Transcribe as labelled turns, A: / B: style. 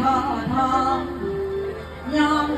A: พ่อทองยอม